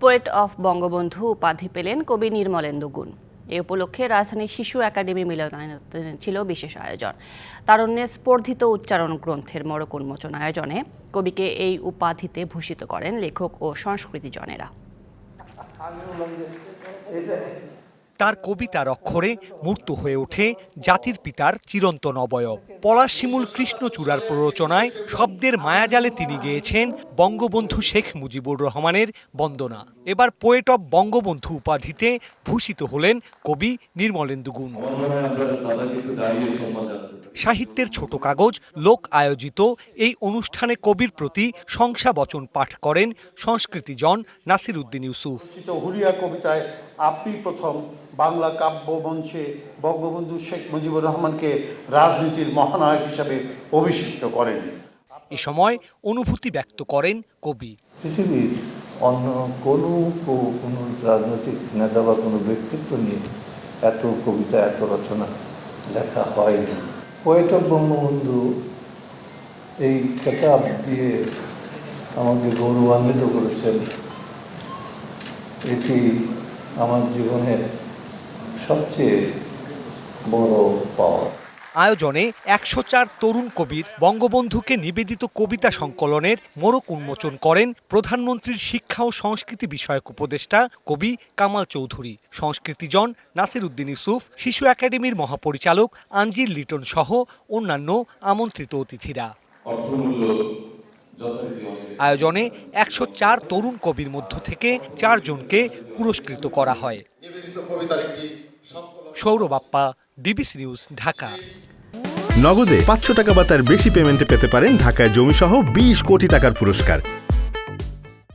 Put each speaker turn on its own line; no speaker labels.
Poet of Bangabandhu উপাধি পেলেন কবি নির্মলেন্দু গুণ। এ উপলক্ষে রাজধানী শিশু একাডেমি মিলনায়তনে ছিল বিশেষ আয়োজন। তারণ্যে স্পর্ধিত উচ্চারণ গ্রন্থের মরক উন্মোচন আয়োজনে কবিকে এই উপাধিতে ভূষিত করেন লেখক ও সংস্কৃতিজনেরা।
তার কবিতার অক্ষরে মূর্ত হয়ে ওঠে জাতির পিতার চিরন্তন অবয়ব। পলাশ শিমুল কৃষ্ণচূড়ার প্ররোচনায় শব্দের মায়াজালে তিনি গেয়েছেন বঙ্গবন্ধু শেখ মুজিবুর রহমানের বন্দনা। এবার পোয়েট অব বঙ্গবন্ধু উপাধিতে ভূষিত হলেন কবি নির্মলেন্দু গুণ। সাহিত্যের ছোট কাগজ, লোক আয়োজিত, এই অনুষ্ঠানে কবির প্রতি শংসাবচন পাঠ করেন সংস্কৃতিজন নাসির উদ্দিন ইউসুফ।
কবিতায় আপনি প্রথম বাংলা কাব্য মঞ্চে বঙ্গবন্ধু শেখ মুজিবুর রহমানকে রাজনীতির মহানায়ক হিসাবে অভিষিক্ত করেন।
এ সময় অনুভূতি ব্যক্ত করেন কবি।
পৃথিবীর অন্য কোনো কোনো রাজনৈতিক নেতা বা কোনো ব্যক্তিত্ব নিয়ে এত কবিতা এত রচনা লেখা হয়নি। পোয়েট অফ বঙ্গবন্ধু এই খেতাব দিয়ে আমাকে গৌরবান্বিত করেছেন। এটি আমার জীবনের সবচেয়ে বড় পাওয়া
আয়োজনে একশো চার তরুণ কবির বঙ্গবন্ধুকে নিবেদিত কবিতা সংকলনের মোড়ক উন্মোচন করেন প্রধানমন্ত্রীর শিক্ষা ও সংস্কৃতি বিষয়ক উপদেষ্টা কবি কামাল চৌধুরী। সংস্কৃতিজন নাসির উদ্দিন ইউসুফ শিশু একাডেমির মহাপরিচালক আঞ্জির লিটন সহ অন্যান্য আমন্ত্রিত অতিথিরা। আয়োজনে একশো চার তরুণ কবির মধ্য থেকে চারজনকে পুরস্কৃত করা হয়। Sourav Appa, DBC news, Dhaka.
নগদে পাঁচশো টাকা বা তার বেশি পেমেন্টে পেতে পারেন ঢাকায় জমিসহ বিশ কোটি টাকার পুরস্কার।